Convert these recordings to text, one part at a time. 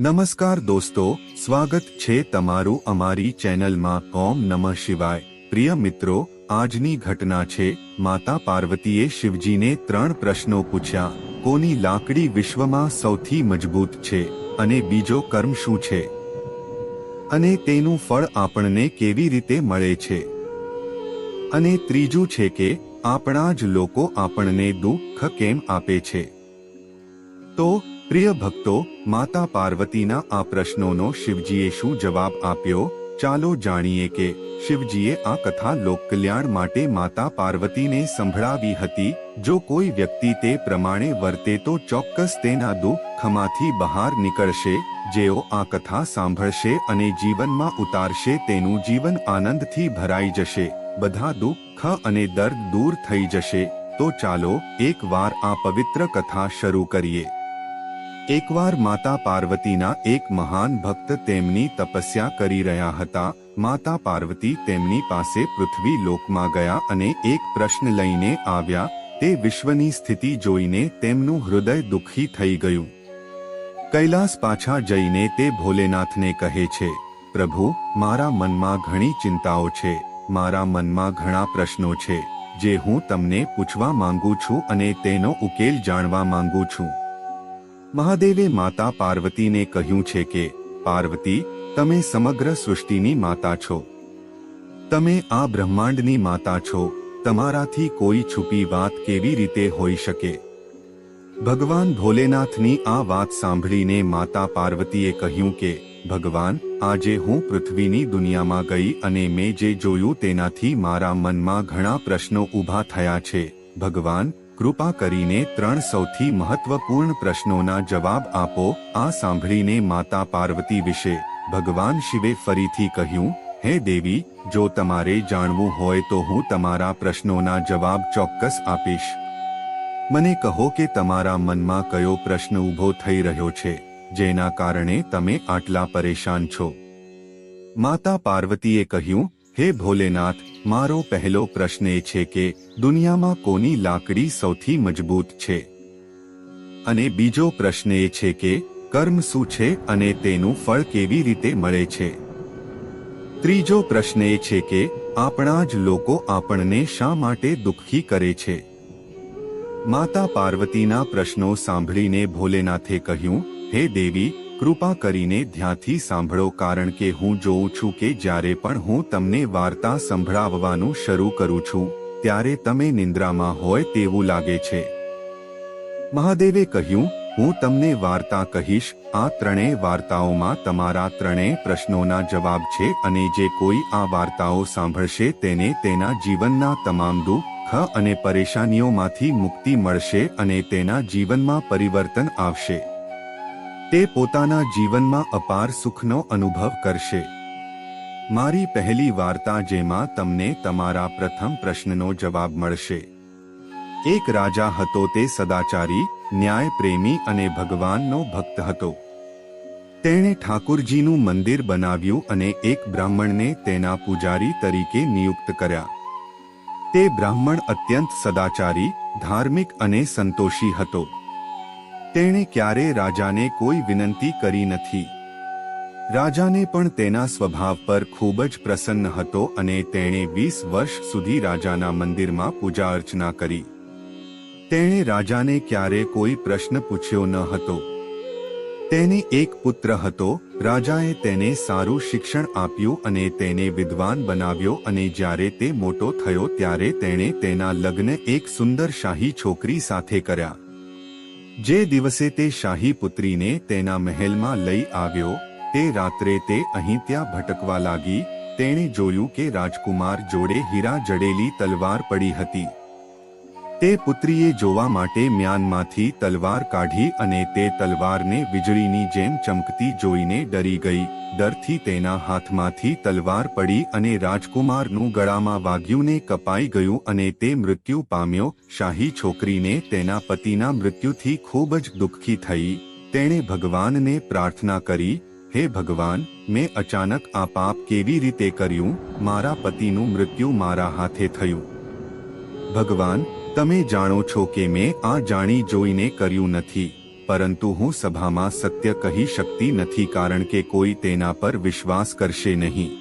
નમસ્કાર દોસ્તો, સ્વાગત છે તમારું અમારી ચેનલમાં. ઓમ નમઃ શિવાય. પ્રિય મિત્રો, આજની ઘટના છે, માતા પાર્વતીએ શિવજીને ત્રણ પ્રશ્નો પૂછ્યા. કોની લાકડી વિશ્વમાં સૌથી મજબૂત છે? અને બીજો કર્મ શું છે? અને તેનું ફળ આપણને કેવી રીતે મળે છે? અને ત્રીજું છે કે, આપણા જ લોકો આપણને દુઃખ કેમ આપે છે? તો પ્રિય ભક્તો, માતા પાર્વતીના આ પ્રશ્નોનો શિવજીએ શું જવાબ આપ્યો? ચાલો જાણીએ કે શિવજીએ આ કથા લોકકલ્યાણ માટે માતા પાર્વતીને સંભળાવી હતી. જો કોઈ વ્યક્તિ તે પ્રમાણે વર્તે તો ચોક્કસ તેના દુઃખમાંથી બહાર નીકળશે, જેઓ આ કથા સાંભળશે અને જીવનમાં ઉતારશે તેનું જીવન આનંદથી ભરાઈ જશે. બધા દુઃખ અને દર્દ દૂર થઈ જશે. તો ચાલો એકવાર આ પવિત્ર કથા શરૂ કરીએ. એકવાર માતા પાર્વતીના એક મહાન ભક્ત તેમની તપસ્યા કરી રહ્યા હતા, માતા પાર્વતી તેમની પાસે પૃથ્વી લોકમાં ગયા અને એક પ્રશ્ન લઈને આવ્યા, તે વિશ્વની સ્થિતિ જોઈને તેમનું હૃદય દુઃખી થઈ ગયું. કૈલાસ પાછા જઈને તે ભોલેનાથને કહે છે, પ્રભુ, મારા મનમાં ઘણી ચિંતાઓ છે, મારા મનમાં ઘણા પ્રશ્નો છે, જે હું તમને પૂછવા માંગુ છું અને તેનો ઉકેલ જાણવા માંગુ છું. મહાદેવે માતા પાર્વતીને કહ્યું છે કે, પાર્વતી, તમે સમગ્ર સૃષ્ટિની માતા છો. તમે આ બ્રહ્માંડની માતા છો. તમારાથી કોઈ છુપી વાત કેવી રીતે હોઈ શકે? ભગવાન ભોલેનાથની આ વાત સાંભળીને માતા પાર્વતીએ કહ્યું કે, ભગવાન, આજે હું પૃથ્વીની દુનિયામાં ગઈ અને મેં જે જોયું તેનાથી મારા મનમાં ઘણા પ્રશ્નો ઊભા થયા છે. ભગવાન કૃપા કરીને ત્રણ સૌથી મહત્વપૂર્ણ પ્રશ્નોના જવાબ આપો. આ સાંભળીને માતા પાર્વતી વિશે ભગવાન શિવે ફરીથી કહ્યું, હે દેવી, જો તમારે જાણવું હોય તો હું તમારા પ્રશ્નોના જવાબ ચોક્કસ આપીશ. મને કહો કે તમારા મનમાં કયો પ્રશ્ન ઊભો થઈ રહ્યો છે, જેના કારણે તમે આટલા પરેશાન છો. માતા પાર્વતીએ કહ્યું હે ભોલેનાથ, મારો પહેલો પ્રશ્ન એ છે કે દુનિયામાં કોની લાકડી સૌથી મજબૂત છે? અને બીજો પ્રશ્ન એ છે કે કર્મ શું છે અને તેનું ફળ કેવી રીતે મળે છે? ત્રીજો પ્રશ્ન એ છે કે આપણા જ લોકો આપણને શા માટે દુઃખી કરે છે? માતા પાર્વતીના પ્રશ્નો સાંભળીને ભોલેનાથે કહ્યું, હે દેવી કૃપા કરીને ધ્યાનથી સાંભળો કારણ કે હું જોઉં છું કે જ્યારે પણ હું તમને વાર્તા સંભળાવવાનું શરૂ કરું છું, ત્યારે તમે નિંદ્રામાં હોય તેવું લાગે છે. મહાદેવે કહ્યું, હું તમને વાર્તા કહીશ, આ ત્રણેય વાર્તાઓમાં તમારા ત્રણેય પ્રશ્નોના જવાબ છે અને જે કોઈ આ વાર્તાઓ સાંભળશે તેને તેના જીવનના તમામ દુઃખ અને પરેશાનીઓમાંથી મુક્તિ મળશે અને તેના જીવનમાં પરિવર્તન આવશે. તે પોતાના જીવનમાં અપાર સુખનો અનુભવ કરશે. મારી પહેલી વાર્તા જેમાં તમને તમારા પ્રથમ પ્રશ્નનો જવાબ મળશે. એક રાજા હતો તે સદાચારી ન્યાય પ્રેમી અને ભગવાનનો ભક્ત હતો. તેણે ઠાકુરજીનું મંદિર બનાવ્યું અને એક બ્રાહ્મણને તેના પૂજારી તરીકે નિયુક્ત કર્યા. તે બ્રાહ્મણ અત્યંત સદાચારી, ધાર્મિક અને સંતોષી હતો. તેણે ક્યારે રાજાને કોઈ વિનંતી કરી નથી. રાજાને પણ તેના સ્વભાવ પર ખૂબ જ પ્રસન્ન હતો અને તેણે વીસ વર્ષ સુધી રાજાના મંદિરમાં પૂજા અર્ચના કરી. તેણે રાજાને ક્યારે કોઈ પ્રશ્ન પૂછ્યો ન હતો. તેને એક પુત્ર હતો, રાજાએ તેને સારું શિક્ષણ આપ્યું અને તેને વિદ્વાન બનાવ્યો અને જ્યારે તે મોટો થયો ત્યારે તેણે તેના લગ્ન એક સુંદર શાહી છોકરી સાથે કર્યા. જે દિવસે તે શાહી પુત્રીને તેના મહેલમાં લઈ આવ્યો, તે રાત્રે તે અહીં ત્યાં ભટકવા લાગી, તેણે જોયું કે રાજકુમાર જોડે હીરા જડેલી તલવાર પડી હતી. તે પુત્રીએ જોવા માટે મ્યાનમાંથી તલવાર કાઢી અને તે તલવારને વીજળીની જેમ ચમકતી જોઈને ડરી ગઈ. ડરથી તેના હાથમાંથી તલવાર પડી અને રાજકુમારનું ગળામાં વાગ્યુંને કપાઈ ગયું અને તે મૃત્યુ પામ્યો. શાહી છોકરીને તેના પતિના મૃત્યુથી ખૂબ જ દુઃખી થઈ. તેણે ભગવાનને પ્રાર્થના કરી, હે ભગવાન, મેં અચાનક આ પાપ કેવી રીતે કર્યું? મારા પતિનું મૃત્યુ મારા હાથે થયું. ભગવાન તમે જાણો છો કે મેં આ જાણી જોઈને કર્યું નથી, પરંતુ હું સભામાં સત્ય કહી શકતી નથી કારણ કે કોઈ તેના પર વિશ્વાસ કરશે નહીં.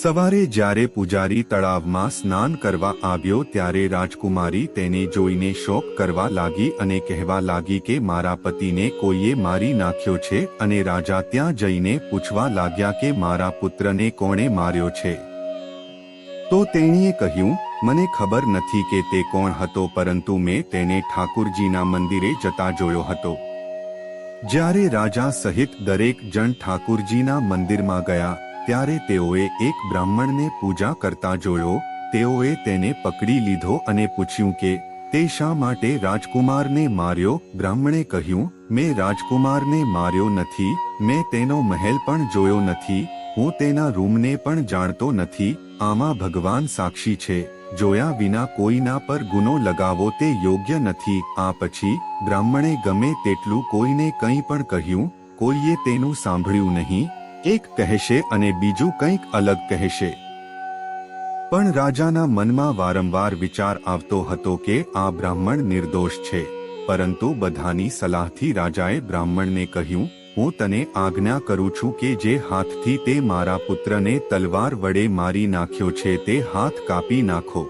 સવારે જ્યારે પૂજારી તળાવમાં સ્નાન કરવા આવ્યો ત્યારે રાજકુમારી તેને જોઈને શોક કરવા લાગી અને કહેવા લાગી કે મારા પતિને કોઈએ મારી નાખ્યો છે અને રાજા ત્યાં જઈને પૂછવા લાગ્યા કે મારા પુત્રને કોણે માર્યો છે. તો તેણીએ કહ્યું મને ખબર નથી કે તે કોણ હતો, પરંતુ મેં તેને ઠાકુરજીના મંદિરે જતા જોયો હતો. જ્યારે રાજા સહિત દરેક જણ ઠાકુરજીના મંદિરમાં ગયા, ત્યારે તેઓએ એક બ્રાહ્મણને પૂજા કરતા જોયો, તેઓએ તેને પકડી લીધો અને પૂછ્યું કે, તે શા માટે રાજકુમારને માર્યો? બ્રાહ્મણે કહ્યું, મેં રાજકુમારને માર્યો નથી, મેં તેનો મહેલ પણ જોયો નથી, હું તેના રૂમને પણ જાણતો નથી, આમાં ભગવાન સાક્ષી છે. જોયા વિના કોઈના પર ગુનો લગાવો તે યોગ્ય નથી. આ પછી બ્રાહ્મણે ગમે તેટલું કોઈને કંઈ પણ કહ્યું, કોઈએ તેનું સાંભળ્યું નહીં. એક કહેશે અને બીજું કંઈક અલગ કહેશે. પણ રાજાના મનમાં વારંવાર વિચાર આવતો હતો કે આ બ્રાહ્મણ નિર્દોષ છે. પરંતુ બધાની સલાહથી રાજાએ બ્રાહ્મણને કહ્યું હું તને આજ્ઞા કરું છું કે જે હાથથી તે મારા પુત્રને તલવાર વડે મારી નાખ્યો છે તે હાથ કાપી નાખો.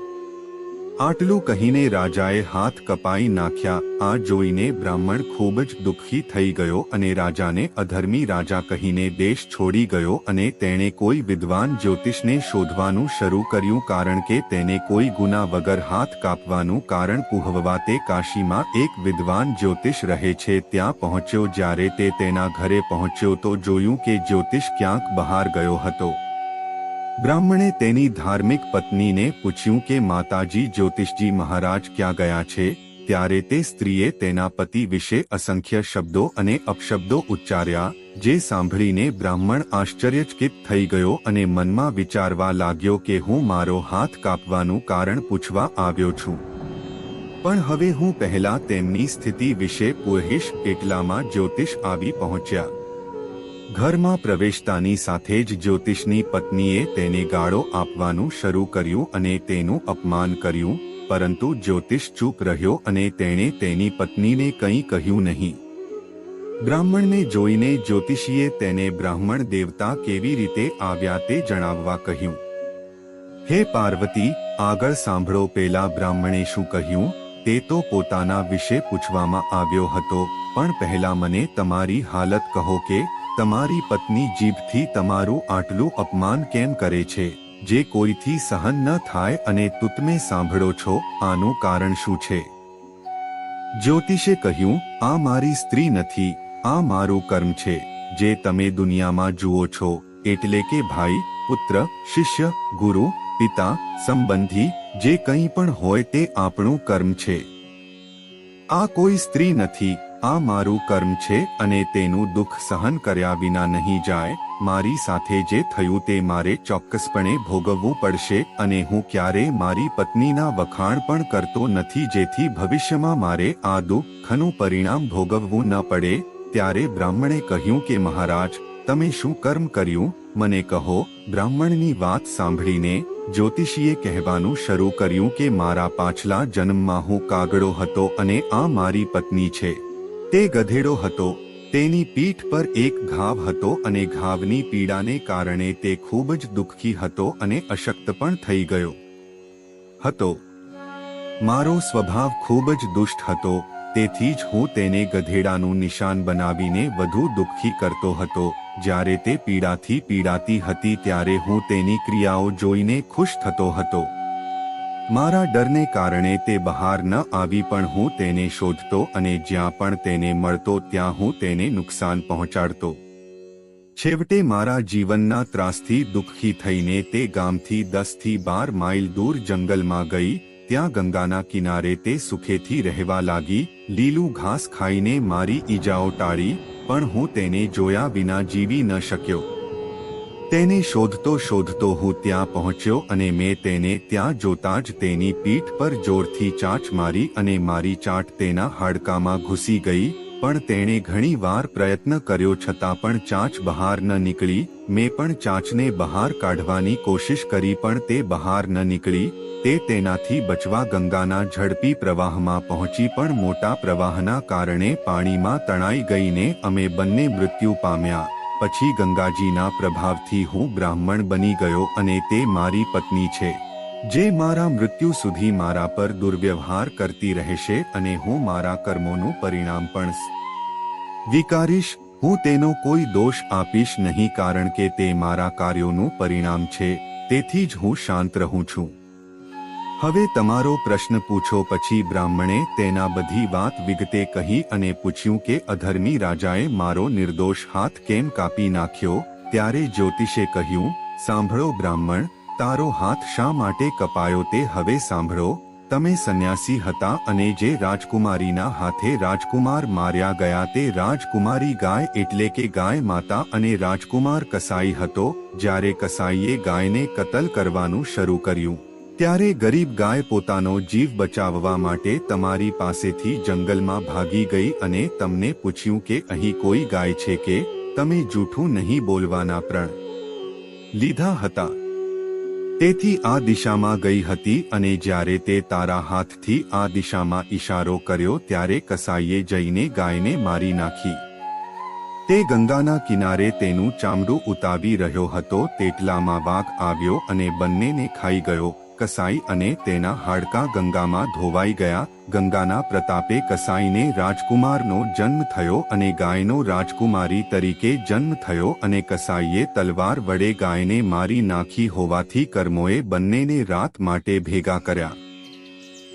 આટલું કહીને રાજાએ હાથ કપાઈ નાખ્યા. આ જોઈને બ્રાહ્મણ ખૂબ જ દુઃખી થઈ ગયો અને રાજાને અધર્મી રાજા કહીને દેશ છોડી ગયો અને તેણે કોઈ વિદ્વાન જ્યોતિષને શોધવાનું શરૂ કર્યું કારણ કે તેને કોઈ ગુના વગર હાથ કાપવાનું કારણ પુહવવા તે કાશીમાં એક વિદ્વાન જ્યોતિષ રહે છે. ત્યાં પહોંચ્યો જ્યારે તે તેના ઘરે પહોંચ્યો તો જોયું કે જ્યોતિષ ક્યાંક બહાર ગયો હતો. બ્રાહ્મણે તેની ધાર્મિક પત્નીને પૂછ્યું કે, માતાજી, જ્યોતિષજી મહારાજ ક્યાં ગયા છે? ત્યારે તે સ્ત્રીએ તેના પતિ વિશે અસંખ્ય શબ્દો અને અપશબ્દો ઉચ્ચાર્યા, જે સાંભળીને બ્રાહ્મણ આશ્ચર્યચકિત થઈ ગયો અને મનમાં વિચારવા લાગ્યો કે, હું મારો હાથ કાપવાનું કારણ પૂછવા આવ્યો છું. પણ હવે હું પહેલા તેમની સ્થિતિ વિશે પૂછીશ એકલામાં જ્યોતિષ આવી પહોંચ્યા. ઘરમાં પ્રવેશતાની સાથે જ જ્યોતિષની પત્નીએ તેને ગાળો આપવાનું શરૂ કર્યું અને તેનું અપમાન કર્યું, પરંતુ જ્યોતિષ ચૂપ રહ્યો અને તેણે તેની પત્નીને કંઈ કહ્યું નહીં. બ્રાહ્મણને જોઈને જ્યોતિષીએ તેને બ્રાહ્મણ દેવતા કેવી રીતે આવ્યા તે જણાવવા કહ્યું. હે પાર્વતી, આગળ સાંભળો પેલા બ્રાહ્મણે શું કહ્યું, તે તો પોતાના વિશે પૂછવામાં આવ્યો હતો, પણ પહેલા મને તમારી હાલત કહો કે તમારી પત્ની જીભથી તમારું આટલું અપમાન કેમ કરે છે? જે કોઈથી સહન ન થાય અને તુતમે સાંભળો છો, આનું કારણ શું છે? જ્યોતિષે કહ્યું, આ મારી સ્ત્રી નથી, આ મારું કર્મ છે, જે તમે દુનિયામાં જુઓ છો, એટલે કે ભાઈ, પુત્ર, શિષ્ય, ગુરુ, પિતા, સંબંધી, જે કંઈ પણ હોય તે આપણું કર્મ છે. આ કોઈ સ્ત્રી નથી આ મારું કર્મ છે અને તેનું દુઃખ સહન કર્યા વિના નહીં જાય, મારી સાથે જે થયું તે મારે ચોક્કસપણે ભોગવવું પડશે અને હું ક્યારે મારી પત્નીના વખાણ પણ કરતો નથી જેથી ભવિષ્યમાં મારે આ દુઃખનું પરિણામ ભોગવવું ન પડે, ત્યારે બ્રાહ્મણે કહ્યું કે, મહારાજ, તમે શું કર્મ કર્યું? મને કહો, બ્રાહ્મણની વાત સાંભળીને જ્યોતિષીએ કહેવાનું શરૂ કર્યું કે, મારા પાછલા જન્મમાં હું કાગડો હતો અને આ મારી પત્ની છે. તે ગધેડો હતો. તેની પીઠ પર એક ઘાવ હતો અને ઘાવની પીડાને કારણે તે ખૂબ જ દુઃખી હતો અને અશક્ત પણ થઈ ગયો. હતો. મારો સ્વભાવ ખૂબ જ દુષ્ટ હતો. તેથી જ હું તેને ગધેડાનું નિશાન બનાવીને વધુ દુઃખી કરતો હતો. જ્યારે તે પીડાથી પીડાતી હતી ત્યારે હું તેની ક્રિયાઓ જોઈને ખુશ થતો હતો. મારા ડરને કારણે તે બહાર ન આવી પણ હું તેને શોધતો અને જ્યાં પણ તેને મળતો ત્યાં હું તેને નુકસાન પહોંચાડતો. છેવટે મારા જીવનના ત્રાસથી દુઃખી થઈને તે ગામથી દસથી બાર માઇલ દૂર જંગલમાં ગઈ, ત્યાં ગંગાના કિનારે તે સુખેથી રહેવા લાગી, લીલું ઘાસ ખાઈને મારી ઈજાઓ ટાળી, પણ હું તેને જોયા વિના જીવી ન શક્યો. તેને શોધતો શોધતો હું ત્યાં પહોંચ્યો અને મેં તેને ત્યાં જોતા જ તેની પીઠ પર જોરથી ચાંચ મારી અને મારી ચાટ તેના હાડકામાં ઘૂસી ગઈ, પણ તેણે ઘણી વાર પ્રયત્ન કર્યો છતાં પણ ચાંચ બહાર ન નીકળી, મેં પણ ચાંચને બહાર કાઢવાની કોશિશ કરી પણ તે બહાર ન નીકળી, તે તેનાથી બચવા ગંગાના ઝડપી પ્રવાહમાં પહોંચી પણ મોટા પ્રવાહના કારણે પાણીમાં તણાઈ ગઈને અમે બંને મૃત્યુ પામ્યા. પછી ગંગાજીના પ્રભાવથી હું બ્રાહ્મણ બની ગયો અને તે મારી પત્ની છે, જે મારા મૃત્યુ સુધી મારા પર દુર્વ્યવહાર કરતી રહેશે અને હું મારા કર્મોનું પરિણામ પણ વિકારીશ, હું તેનો કોઈ દોષ આપીશ નહીં કારણ કે તે મારા કાર્યોનું પરિણામ છે, તેથી જ હું શાંત રહું છું. હવે તમારો પ્રશ્ન પૂછો પછી બ્રાહ્મણે તેના બધી વાત વિગતે કહી અને પૂછ્યું કે અધર્મી રાજાએ મારો નિર્દોષ હાથ કેમ કાપી નાખ્યો? ત્યારે જ્યોતિષે કહ્યું, સાંભળો બ્રાહ્મણ, તારો હાથ શા માટે કપાયો તે હવે સાંભળો. તમે સંન્યાસી હતા અને જે રાજકુમારીના હાથે રાજકુમાર માર્યા ગયા તે રાજકુમારી ગાય એટલે કે ગાય માતા અને રાજકુમાર કસાઈ હતો, જ્યારે કસાઈએ ગાયને કતલ કરવાનું શરૂ કર્યું. ત્યારે ગરીબ ગાય પોતાનો જીવ બચાવવા માટે તમારી પાસેથી જંગલમાં ભાગી ગઈ અને તમને પૂછ્યું કે અહીં કોઈ ગાય છે કે? તમે જૂઠું નહીં બોલવાના પ્રણ. લીધા હતા. તેથી આ દિશામાં ગઈ હતી અને જ્યારે તે તારા હાથથી આ દિશામાં ઈશારો કર્યો ત્યારે કસાઈએ જઈને ગાયને મારી નાખી. તે ગંગાના કિનારે તેનું ચામડું ઉતાવી રહ્યો હતો, તેટલામાં વાઘ આવ્યો અને બંનેને ખાઈ ગયો. કસાઈ અને તેના હાડકાં ગંગામાં ધોવાઈ ગયા. ગંગાના પ્રતાપે કસાઈને રાજકુમારનો જન્મ થયો અને ગાયનો રાજકુમારી તરીકે જન્મ થયો અને કસાઈએ તલવાર વડે ગાયને મારી નાખી હોવાથી કર્મોએ બંનેને રાત માટે ભેગા કર્યા.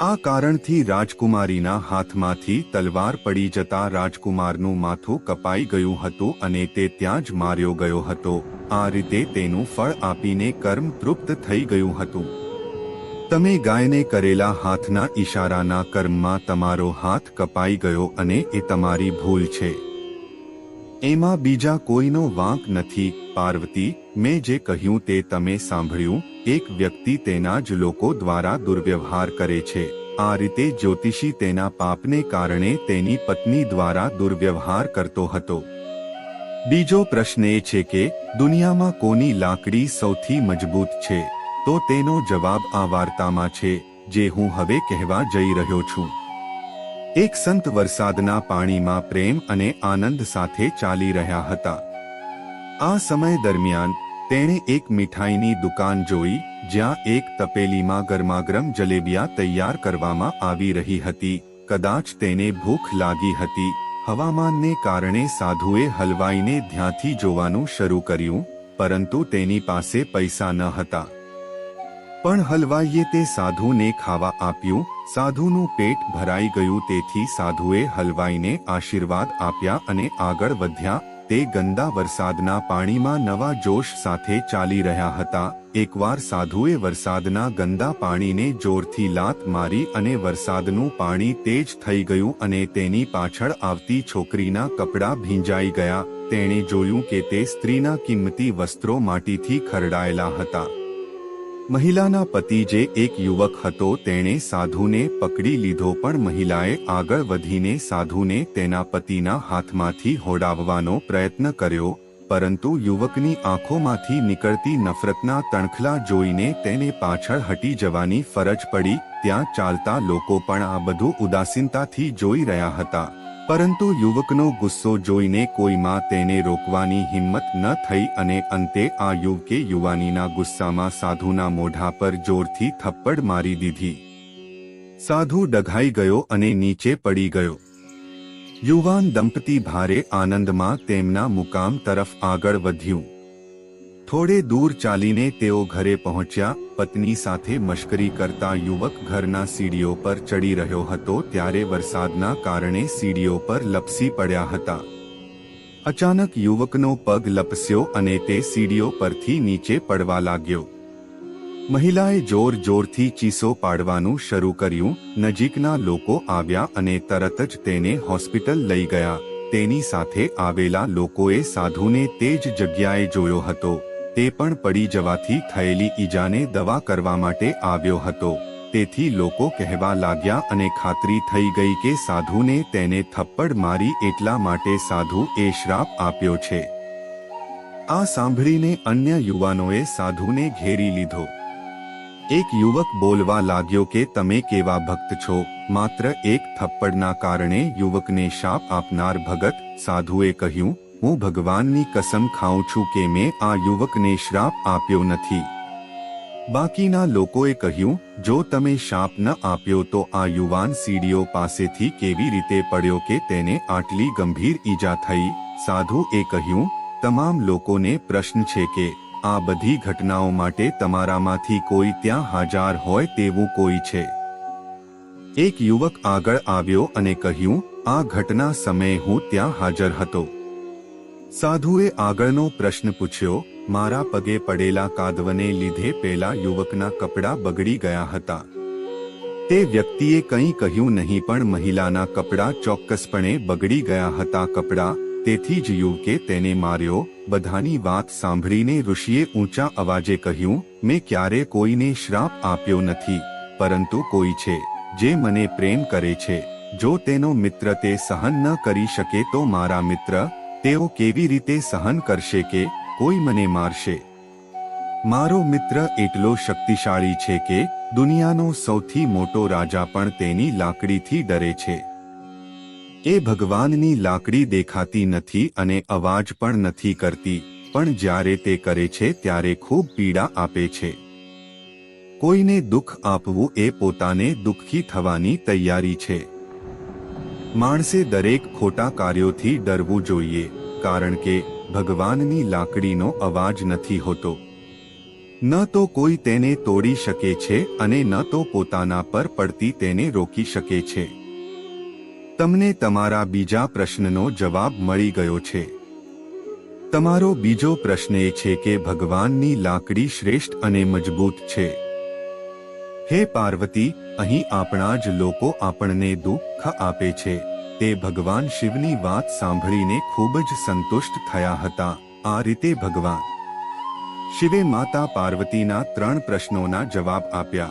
આ કારણથી રાજકુમારીના હાથમાંથી તલવાર પડી જતા રાજકુમારનું માથું કપાઈ ગયું હતું અને તે ત્યાં જ માર્યો ગયો હતો. આ રીતે તેનું ફળ આપીને કર્મ તૃપ્ત થઈ ગયું હતું. તમે ગાયને કરેલા હાથના ઈશારાના કર્મમાં તમારો હાથ કપાઈ ગયો અને એ તમારી ભૂલ છે. એમાં બીજા કોઈનો વાંક નથી, પાર્વતી, મેં જે કહ્યું તે તમે સાંભળ્યું, એક વ્યક્તિ તેના જ લોકો દ્વારા દુર્વ્યવહાર કરે છે. આ રીતે જ્યોતિષી તેના પાપને કારણે તેની પત્ની દ્વારા દુર્વ્યવહાર કરતો હતો. બીજો પ્રશ્ન એ છે કે, દુનિયામાં કોની લાકડી સૌથી મજબૂત છે? તો તેનો જવાબ આ વાર્તામાં છે, જે હું હવે કહેવા જઈ રહ્યો છું. એક સંત વરસાદના પાણીમાં પ્રેમ અને આનંદ સાથે ચાલી રહ્યા હતા. આ સમય દરમિયાન, તેણે એક મીઠાઈની દુકાન જોઈ, જ્યાં એક તપેલીમાં ગરમાગરમ જલેબિયા તૈયાર કરવામાં આવી રહી હતી. કદાચ તેને ભૂખ લાગી હતી. હવામાનને કારણે સાધુએ હલવાઈને ધ્યાંથી જોવાનું શરૂ કર્યું, પરંતુ તેની પાસે પૈસા ન હતા. પણ હલવાઈએ તે સાધુને ખાવા આપ્યું. સાધુનું પેટ ભરાઈ ગયું તેથી સાધુએ હલવાઈને આશીર્વાદ આપ્યા અને આગળ વધ્યા. તે ગંદા વરસાદના પાણીમાં નવા જોશ સાથે ચાલી રહ્યા હતા. એકવાર સાધુએ વરસાદના ગંદા પાણીને જોરથી લાત મારી અને વરસાદનું પાણી તેજ થઈ ગયું અને તેની પાછળ આવતી છોકરીના કપડાં ભીંજાઈ ગયા. તેણે જોયું કે તે સ્ત્રીના કિંમતી વસ્ત્રો માટીથી ખરડાયેલા હતા. મહિલાના પતિ જે એક યુવક હતો તેણે સાધુને પકડી લીધો પણ મહિલાએ આગળ વધીને સાધુને તેના પતિના હાથમાંથી હોડાવવાનો પ્રયત્ન કર્યો, પરંતુ યુવકની આંખોમાંથી નીકળતી નફરતના તણખલા જોઈને તેને પાછળ હટી જવાની ફરજ પડી, ત્યાં ચાલતા લોકો પણ આ બધું ઉદાસીનતાથી જોઈ રહ્યા હતા. પરંતુ યુવકનો ગુસ્સો જોઈને કોઈમાં તેને રોકવાની હિંમત ન થઈ અને અંતે આ યુવકે યુવાનીના ગુસ્સામાં સાધુના મોઢા પર જોરથી થપ્પડ મારી દીધી. સાધુ ડઘાઈ ગયો અને નીચે પડી ગયો. યુવાન દંપતી ભારે આનંદમાં તેમના મુકામ તરફ આગળ વધ્યું. થોડે દૂર ચાલીને તેઓ ઘરે પહોંચ્યા, પત્ની સાથે મશ્કરી કરતા યુવક ઘરના સીડીઓ પર ચડી રહ્યો હતો ત્યારે વરસાદના કારણે સીડીઓ પર લપસી પડ્યા હતા. અચાનક યુવકનો પગ લપસ્યો અને તે સીડીઓ પરથી નીચે પડવા લાગ્યો. મહિલાએ જોર જોરથી ચીસો પાડવાનું શરૂ કર્યું, નજીકના લોકો આવ્યા અને તરત જ તેને હોસ્પિટલ લઈ ગયા. તેની સાથે આવેલા લોકોએ સાધુને તે જ જગ્યાએ જોયો હતો. તે પણ પડી જવાથી થયેલી ઈજાને દવા કરવા માટે આવ્યો હતો. તેથી લોકો કહેવા લાગ્યા અને ખાતરી થઈ ગઈ કે સાધુને તેને થપ્પડ મારી એટલા માટે સાધુ એ શ્રાપ આપ્યો છે. આ સાંભળીને અન્ય યુવાનોએ સાધુને ઘેરી લીધો. એક યુવક બોલવા લાગ્યો કે તમે કેવા ભક્ત છો, માત્ર એક થપ્પડના કારણે યુવકને શાપ આપનાર ભગત સાધુએ કહ્યું હું ભગવાનની કસમ ખાઉં છું કે મેં આ યુવકને શ્રાપ આપ્યો નથી. બાકીના લોકોએ કહ્યું, જો તમે શાપ ન આપ્યો તો આ યુવાન સીડીઓ પાસેથી કેવી રીતે પડ્યો કે તેને આટલી ગંભીર ઈજા થઈ? સાધુએ કહ્યું, તમામ લોકોને પ્રશ્ન છે કે આ બધી ઘટનાઓ માટે તમારામાંથી કોઈ ત્યાં હાજર હોય તેવું કોઈ છે. એક યુવક આગળ આવ્યો અને કહ્યું, આ ઘટના સમયે હું ત્યાં હાજર હતો. સાધુએ આગળનો પ્રશ્ન પૂછ્યો, મારા પગે પડેલા કાદવને લીધે પેલા યુવકના કપડાં બગડી ગયા હતા. તે વ્યક્તિએ કંઈ કહ્યું નહીં પણ મહિલાના કપડાં ચોક્કસપણે બગડી ગયા હતા કપડાં, તેથી જ યુવકે તેને માર્યો. બધાની વાત સાંભળીને ઋષિએ ઊંચા અવાજે કહ્યું, મેં ક્યારે કોઈને શ્રાપ આપ્યો નથી, પરંતુ કોઈ છે, જે મને પ્રેમ કરે છે. જો તેનો મિત્ર તે સહન ન કરી શકે તો મારા મિત્ર તેઓ કેવી રીતે સહન કરશે કે કોઈ મને મારશે? મારો મિત્ર એટલો શક્તિશાળી છે કે દુનિયાનો સૌથી મોટો રાજા પણ તેની લાકડીથી ડરે છે. એ ભગવાનની લાકડી દેખાતી નથી અને અવાજ પણ નથી કરતી, પણ જ્યારે તે કરે છે ત્યારે ખૂબ પીડા આપે છે. કોઈને દુઃખ આપવું એ પોતાને દુઃખી થવાની તૈયારી છે. માણસે દરેક ખોટા કાર્યોથી ડરવું જોઈએ, કારણ કે ભગવાનની લાકડીનો અવાજ નથી હોતો. ન તો કોઈ તેને તોડી શકે છે અને ન તો પોતાના પર પડતી તેને રોકી શકે છે. તમને તમારા બીજા પ્રશ્નનો જવાબ મળી ગયો છે. તમારો બીજો પ્રશ્ન એ છે કે ભગવાનની લાકડી શ્રેષ્ઠ અને મજબૂત છે. હે પાર્વતી, અહીં આપણા જ લોકો આપણને દુઃખ આપે છે. તે ભગવાન શિવની વાત સાંભળીને ખૂબ જ સંતુષ્ટ થયા હતા. આ રીતે ભગવાન શિવે માતા પાર્વતીના ત્રણ પ્રશ્નોના જવાબ આપ્યા.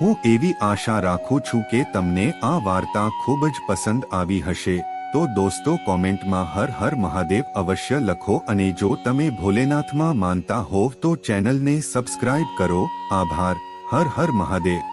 હું એવી આશા રાખું છું કે તમને આ વાર્તા ખૂબ જ પસંદ આવી હશે. તો દોસ્તો કોમેન્ટમાં હર હર મહાદેવ અવશ્ય લખો અને જો તમે ભોલેનાથમાં માનતા હોવ તો ચેનલને સબસ્ક્રાઇબ કરો. આભાર. હર હર મહાદેવ.